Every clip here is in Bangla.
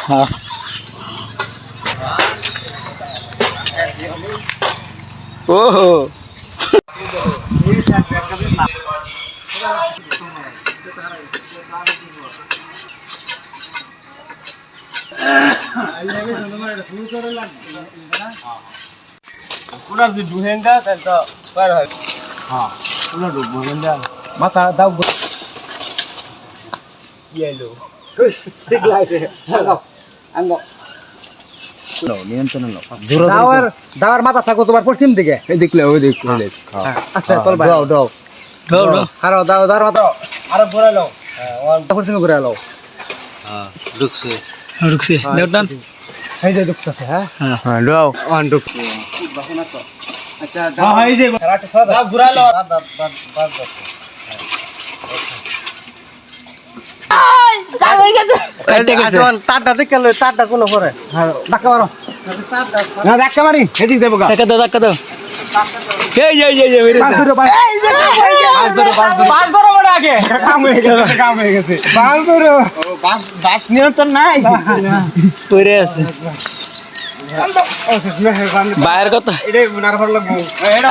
হ্যাঁ। ওহো। পুরা যদি ঢুহেন দা তাহলে তো পার হয়। হ্যাঁ পুরা দা মাথা দাও ইয়েলো দাওয়ার দাওয়ার মাথা থাকো তোমার পশ্চিম দিকে। এই দেখলে ওই দেখলে আচ্ছা চল ভাই দাও দাও। দাও দাও হারো দাও দাও মাথা আরও লও পশ্চিমে লও ঢুকছে। দাও এই যে দুঃখছে হ্যাঁ? হ্যাঁ। দাও। ওয়ান ডুক আচ্ছা দাও এই যে। এটা গেছে তারটা দেখে লই তারটা কোন পরে। ধাক্কা মারো। না ধাক্কা মারি এদিক দেবো গা। টাকা দাও টাকা দাও। এই এই এই এই পাঁচ ধরো পাঁচ ধরো পাঁচ ধরো বড় আগে। কাম হয়ে গেছে কাম হয়ে গেছে। পাঁচ ধরো। বাস বাস নিয়ন্ত্রণ নাই। পড়ে আছে। বাইরের কথা? এটাই বুনার ভর লাগবো।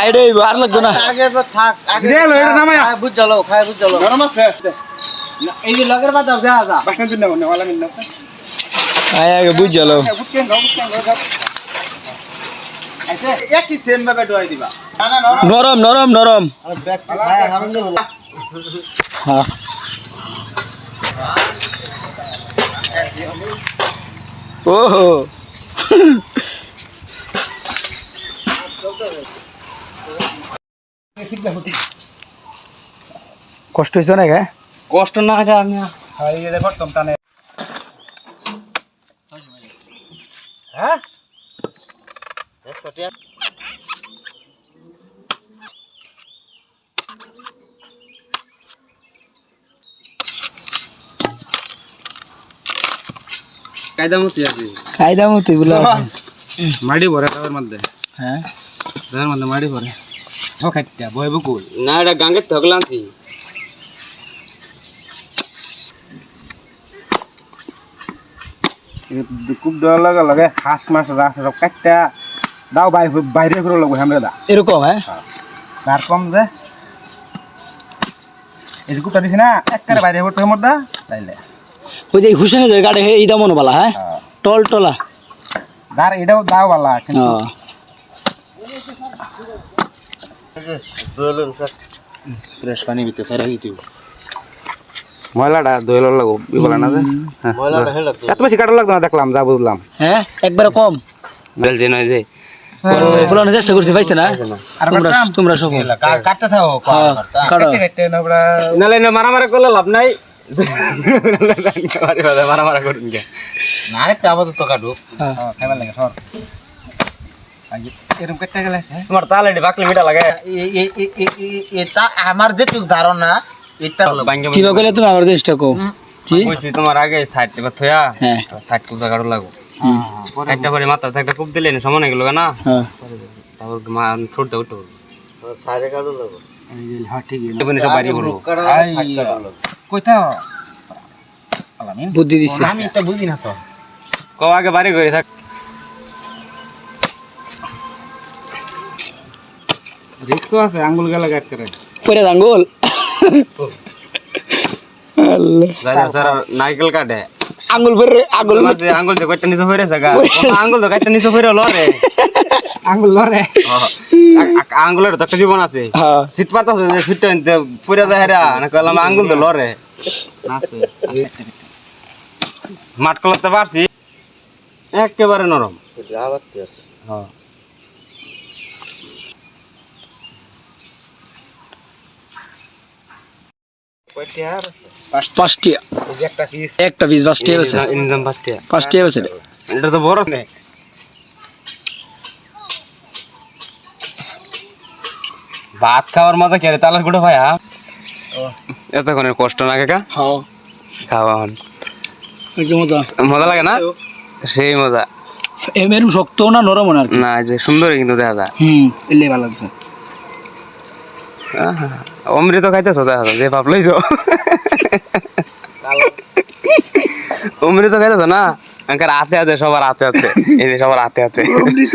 আইডে আর লাগবে না। আগে তো থাক আগে রেল এটা নামাই বুঝ চলো খায় বুঝ চলো গরম আছে? এই যে লগের বাজাও যা যা। বাসন দিন না ওয়ালা মিন না আয় আগে বুঝ চলো আচ্ছা একই সেম ভাবে ডোয়াই দিবা। না না নরম। নরম নরম হ্যাঁ। ওহো। কষ্ট হয়েছে না কষ্ট না যা আমি হাই রে করতাম টানে হ্যাঁ একশো টাকা কায়দা মতো আছে কায়দা মতো বলা মাড়ি ভরে তাদের মধ্যে হ্যাঁ তাদের মধ্যে মাড়ি ভরে ও খাইটা বই বকুল না এটা গাঙ্গে থগলানছি খুব দেওয়ার লাগে লাগে হাঁস মাছ রাস সব কাটটা দাও বাই বাইরে করে লাগবো আমরা দা এরকম হ্যাঁ? তার কম যে এই যে কুপটা দিছি না একবারে বাইরে করতে মোর দা তাইলে। ওই যে হুসেনে যে গাড়ি হে ইদা মনে বলা হ্যাঁ? টল টলা। দার এটাও দাও বালা কিন্তু। হ্যাঁ ফ্রেশ পানি ভিতরে সারা দিতে। ময়লাটা দইল লাগবো বলা না যে ময়লাটা হেলা এত বেশি কাটা লাগতো না দেখলাম যা বুঝলাম হ্যাঁ একবারে কম বেল যে নয় যে ফুলানোর চেষ্টা করছি পাইছে না তোমরা তোমরা সব কাটতে থাকো হ্যাঁ। নালে না মারামারি করলে লাভ নাই মারামারি করুন না আরেকটা আপাতত কাটুক হ্যাঁ। খাইবার লাগে সর তোমার বাকলি মিঠা লাগে এটা আমার যেটুক ধারণা কিবা কইলে তুমি চেষ্টা কো? কি কইছি তোমার আগে সাইড এবার থয়া হ্যাঁ। সাইড লাগো। একটা করে মাথা একটা কুপ দিলে না সমান গেল না। হ্যাঁ। তারপর মা সাইডে কাটো লাগো? হ্যাঁ ঠিক আছে সব বাড়ি বলব সাইড কাটো লাগো কইতা বুদ্ধি দিছে। আমি এটা বুঝি না তো। কও আগে বাড়ি করে থাক। আছে আঙ্গুল গেলে গাট করে। পরে আঙ্গুল। আল্লাহ। দাদা স্যার নাইকেল কাটে। আঙ্গুল পরে আঙ্গুল আঙ্গুল যে কয়টা নিচে হইরে জায়গা আঙ্গুল তো কয়টা নিচে হইরে লরে আঙ্গুল লরে আঙ্গুলের তো একটা জীবন আছে। পাতাছে যে নিতে পুরা দেহেরা না কইলাম আঙ্গুল তো লরে মাঠ কলাতে পারছি একেবারে নরম আছে। হ্যাঁ পাঁচটি। একটা পিস একটা আছে? ইনজাম আছে এটা তো বড় নেই ভাত খাওয়ার মজা কে রে তালার গুঁড়ো ভাই হ্যাঁ? এতক্ষণের কষ্ট না কাকা? হ্যাঁ। খাওয়া হন। মজা। মজা লাগে না? সেই মজা। এম এরম শক্ত না নরম না আর না যে সুন্দর কিন্তু দেখা যায়। হুম এলে ভালো লাগছে। অমৃত খাইতেছ যে ভাব লইছ। অমৃত খাইতেছ না? হাতে হাতে, সবার হাতে হাতে। এই সবার হাতে হাতে। অমৃত